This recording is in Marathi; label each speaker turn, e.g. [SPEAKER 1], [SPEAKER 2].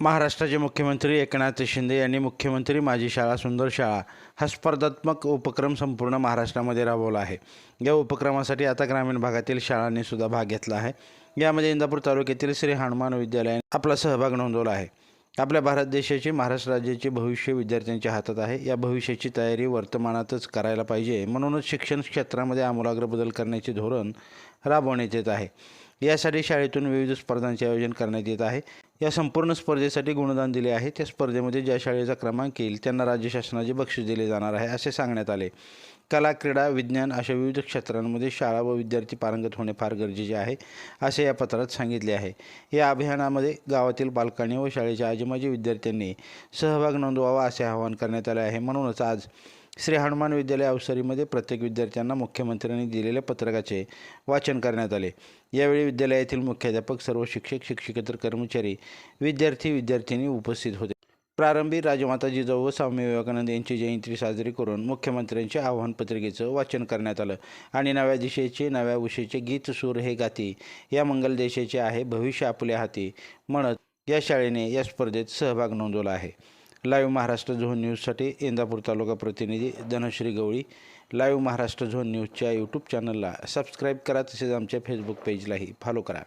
[SPEAKER 1] महाराष्ट्राचे मुख्यमंत्री एकनाथ शिंदे यांनी मुख्यमंत्री माझी शाळा सुंदर शाळा हा स्पर्धात्मक उपक्रम संपूर्ण महाराष्ट्रामध्ये राबवला आहे. या उपक्रमासाठी आता ग्रामीण भागातील शाळांनी सुद्धा भाग घेतला आहे. यामध्ये इंदापूर तालुक्यातील श्री हनुमान विद्यालयाने आपला सहभाग नोंदवला आहे. आपल्या भारत देशाचे महाराष्ट्र राज्याचे भविष्य विद्यार्थ्यांच्या हातात आहे. या भविष्याची तयारी वर्तमानातच करायला पाहिजे. म्हणूनच शिक्षण क्षेत्रामध्ये आमूलाग्र बदल करण्याचे धोरण राबवण्यात येत आहे. यासाठी शाळेतून विविध स्पर्धांचे आयोजन करण्यात येत आहे. या संपूर्ण स्पर्धेसाठी गुणदान दिले आहे. त्या स्पर्धेमध्ये ज्या शाळेचा क्रमांक येईल त्यांना राज्य शासनाचे बक्षीस दिले जाणार आहे असे सांगण्यात आले. कला क्रीडा विज्ञान अशा विविध क्षेत्रांमध्ये शाळा व विद्यार्थी पारंगत होणे फार गरजेचे आहे असे या पत्रात सांगितले आहे. या अभियानामध्ये गावातील बालकांनी व शाळेच्या आजीमाजी विद्यार्थ्यांनी सहभाग नोंदवावा असे आवाहन करण्यात आले आहे. म्हणूनच आज श्री हनुमान विद्यालय अवसरीमध्ये प्रत्येक विद्यार्थ्यांना मुख्यमंत्र्यांनी दिलेल्या पत्रकाचे वाचन करण्यात आले. यावेळी विद्यालयातील मुख्याध्यापक सर्व शिक्षक शिक्षकेतर कर्मचारी विद्यार्थी विद्यार्थिनी उपस्थित होते. प्रारंभी राजमाता जिजाऊ व स्वामी विवेकानंद यांची जयंती साजरी करून मुख्यमंत्र्यांच्या आवाहन पत्रिकेचं वाचन करण्यात आलं. आणि नव्या दिशेचे नव्या उशेचे गीत सूर हे गाती. या मंगल देशाचे आहे भविष्य आपल्या हाती. म्हणत या शाळेने या स्पर्धेत सहभाग नोंदवला आहे. लाईव्ह महाराष्ट्र झोन न्यूजसाठी इंदापूर तालुका प्रतिनिधी धनश्री गवळी. लाईव्ह महाराष्ट्र झोन न्यूजच्या यूट्यूब चॅनलला सबस्क्राईब करा तसेच आमच्या फेसबुक पेजलाही फॉलो करा.